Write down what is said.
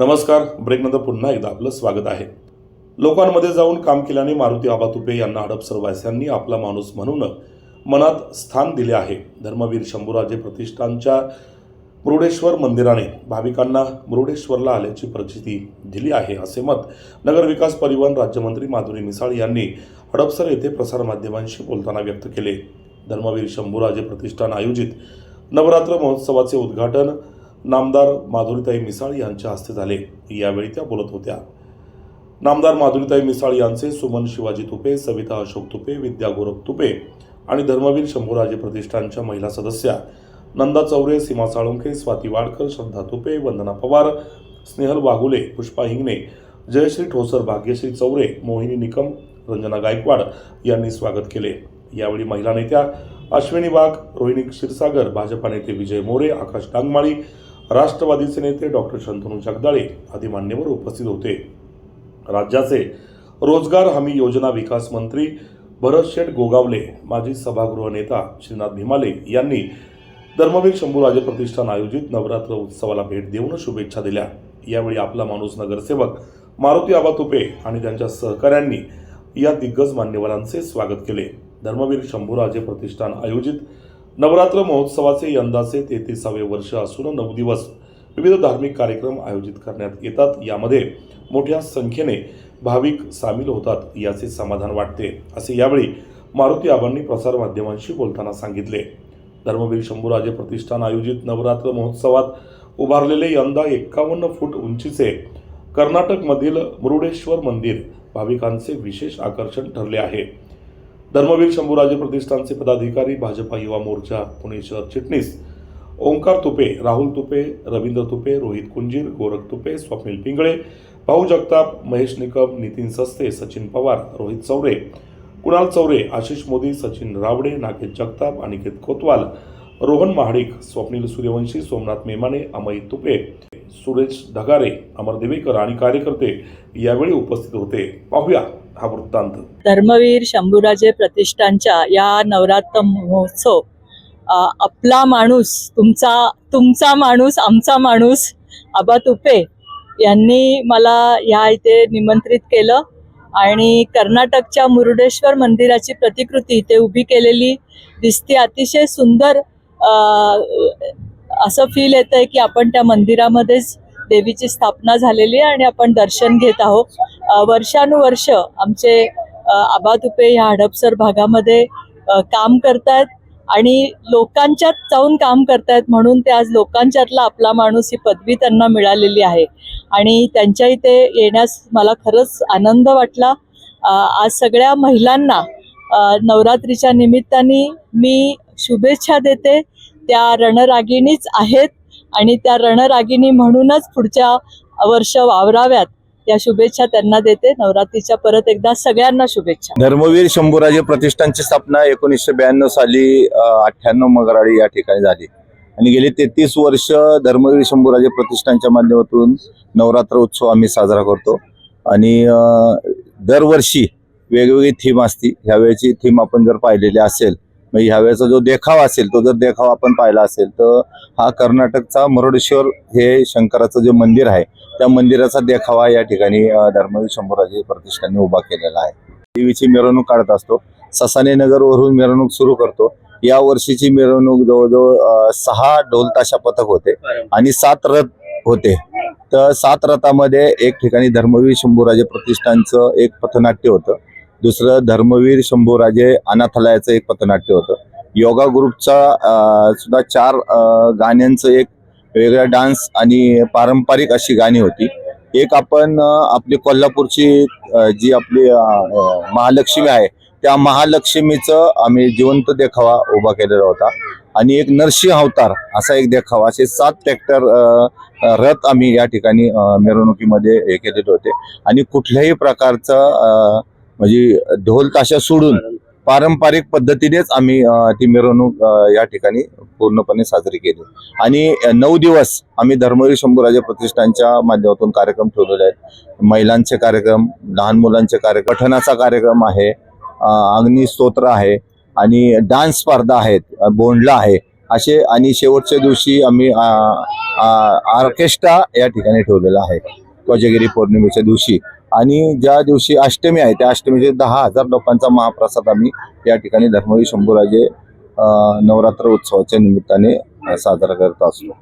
नमस्कार. ब्रेकनंतर पुन्हा एकदा आपलं स्वागत आहे. लोकांमध्ये जाऊन काम केल्याने मारुती आबा तुपे यांना हडपसरवासियांनी आपला माणूस म्हणून मनात स्थान दिले आहे. धर्मवीर शंभूराजे प्रतिष्ठानच्या मुरुडेश्वर मंदिराने भाविकांना मुरुडेश्वरला आल्याची प्रचिती दिली आहे असे मत नगरविकास परिवहन राज्यमंत्री माधुरी मिसाळ यांनी हडपसर येथे प्रसारमाध्यमांशी बोलताना व्यक्त केले. धर्मवीर शंभूराजे प्रतिष्ठान आयोजित नवरात्र महोत्सवाचे उद्घाटन नामदार माधुरीताई मिसाळ यांच्या हस्ते झाले. यावेळी त्या बोलत होत्या. नामदार माधुरीताई मिसाळ यांचे सुमन शिवाजी तुपे सविता अशोक तुपे विद्या गोरख तुपे आणि धर्मवीर शंभूराजे प्रतिष्ठानच्या महिला सदस्या नंदा चौरे सीमा साळुंखे स्वाती वाडकर श्रद्धा तुपे वंदना पवार स्नेहल वाघुले पुष्पा हिंगणे जयश्री ठोसर भाग्यश्री चौरे मोहिनी निकम रंजना गायकवाड यांनी स्वागत केले. यावेळी महिला नेत्या अश्विनी वाघ रोहिणी क्षीरसागर भाजपा नेते विजय मोरे आकाश डांगमाळी राष्ट्रवादीचे नेते डॉक्टर शंतनू जगदाळे आदी मान्यवर उपस्थित होते. राज्याचे रोजगार हमी योजना विकास मंत्री भरत शेठ गोगावले माजी सभागृह नेता श्रीनाथ भीमाले यांनी धर्मवीर शंभूराजे प्रतिष्ठान आयोजित नवरात्र उत्सवाला भेट देऊन शुभेच्छा दिल्या. यावेळी आपला माणूस नगरसेवक मारुती आबा तुपे आणि त्यांच्या सहकाऱ्यांनी या दिग्गज मान्यवरांचे स्वागत केले. धर्मवीर शंभूराजे प्रतिष्ठान आयोजित नवरात्र महोत्सवाचे यंदाचे तेहतीसावे वर्ष असून नऊ दिवस विविध धार्मिक कार्यक्रम आयोजित करण्यात येतात. यामध्ये मोठ्या संख्येने भाविक सामील होतात याचे समाधान वाटते असे यावेळी मारुती आबांनी प्रसारमाध्यमांशी बोलताना सांगितले. धर्मवीर शंभूराजे प्रतिष्ठान आयोजित नवरात्र महोत्सवात उभारलेले यंदा एक्कावन्न फूट उंचीचे कर्नाटकमधील मुरुडेश्वर मंदिर भाविकांचे विशेष आकर्षण ठरले आहे. धर्मवीर शंभूराजे प्रतिष्ठानचे पदाधिकारी भाजपा युवा मोर्चा पुणे शहर चिटणीस ओंकार तुपे राहुल तुपे रवींद्र तुपे रोहित कुंजीर गोरख तुपे स्वप्नील पिंगळे भाऊ जगताप महेश निकम नितीन सस्ते सचिन पवार रोहित चौरे कुणाल चौरे आशिष मोदी सचिन रावडे नागेश जगताप अनिकेत कोतवाल रोहन महाडिक स्वप्नील सूर्यवंशी सोमनाथ मेमाने अमय तुपे सुरेश ढगारे अमर देवेकर आणि कार्यकर्ते यावेळी उपस्थित होते. पाहूया. हा वृत्तांत. धर्मवीर शंभूराजे प्रतिष्ठानच्या या नवरात्र महोत्सव आपला माणूस तुमचा तुमचा माणूस आमचा माणूस आबा तुपे यांनी मला ह्या इथे निमंत्रित केलं आणि कर्नाटकच्या मुरुडेश्वर मंदिराची प्रतिकृती इथे उभी केलेली दिसते. अतिशय सुंदर असं फील येतं आहे की आपण त्या मंदिरामध्येच देवीची स्थापना झालेली आहे आणि आपण दर्शन घेत आहोत. वर्षानुवर्ष आमचे आबा तुपे ह्या हडपसर भागामध्ये काम करतायत आणि लोकांच्यात जाऊन काम करतायत म्हणून ते आज लोकांच्यातला आपला माणूस ही पदवी त्यांना मिळालेली आहे. आणि त्यांच्या इथे येण्यास मला खरंच आनंद वाटला. आज सगळ्या महिलांना नवरात्रीच्या निमित्ताने मी शुभेच्छा देते. त्या रणरागिणीच आहेत आणि त्या रणरागिणी म्हणूनच पुढच्या वर्ष वावराव्यात. या शुभेच्छा त्यांना देते. नवरात्रीच्या परत एकदा सगळ्यांना शुभेच्छा. धर्मवीर शंभूराजे प्रतिष्ठानची स्थापना एकोणीसशे ब्याण्णव साली अठ्ठ्याण्णव मगराळी या ठिकाणी झाली. आणि गेली तेहतीस वर्ष धर्मवीर शंभूराजे प्रतिष्ठानच्या माध्यमातून नवरात्र उत्सव आम्ही साजरा करतो. आणि दरवर्षी वेगवेगळी थीम असती. ह्यावेळेची थीम आपण जर पाहिलेली असेल मग ह्यावेळेचा जो देखावा असेल तो जर देखावा आपण पाहिला असेल तर हा कर्नाटकचा मुरडेश्वर हे शंकराचं जे मंदिर आहे त्या मंदिराचा देखावा या ठिकाणी धर्मवीर शंभूराजे प्रतिष्ठानने उभा केलेला आहे. देवीची मिरवणूक काढत असतो. ससाने नगरवरून मिरवणूक सुरू करतो. या वर्षीची मिरवणूक जवळजवळ सहा ढोल ताशा पथक होते आणि सात रथ होते. तर सात रथामध्ये एक ठिकाणी धर्मवीर शंभूराजे प्रतिष्ठानचं एक पथनाट्य होतं. दुसरं धर्मवीर शंभूराजे अनाथालयाचं एक पथनाट्य होतं. योगा ग्रुपचा सुद्धा चार गाण्यांचं एक वेगळा डान्स आणि पारंपरिक अशी गाणी होती. एक आपण आपली कोल्हापूरची जी आपली महालक्ष्मी आहे त्या महालक्ष्मीचं आम्ही जिवंत देखावा उभा केलेला होता. आणि एक नरसिंह अवतार असा एक देखावा असे सात ट्रॅक्टर रथ आम्ही या ठिकाणी मिरवणुकीमध्ये हे केलेले होते. आणि कुठल्याही प्रकारचं म्हणजे ढोल ताशा सोडून पारंपरिक. पद्धतीनेच आम्ही ती मिरवणूक या ठिकाणी पूर्णपणे साजरी केली. आणि नऊ दिवस आम्ही धर्मवीर शंभूराजे प्रतिष्ठानच्या माध्यमातून कार्यक्रम ठेवलेले आहेत. महिलांचे कार्यक्रम लहान मुलांचे कार्यक्रम पठणाचा कार्यक्रम आहे अग्निस्तोत्र आहे आणि डान्स स्पर्धा आहेत बोंडला आहे. असे आणि शेवटच्या दिवशी आम्ही ऑर्केस्ट्रा या ठिकाणी ठेवलेला आहे. कोजागिरी पौर्णिमेच्या दिवशी. आणि ज्या दिवशी अष्टमी आहे त्या अष्टमीचे दहा हजार लोकांचा महाप्रसाद आम्ही या ठिकाणी धर्मवीर शंभूराजे नवरात्र उत्सवाच्या निमित्ताने साजरा करत असतो.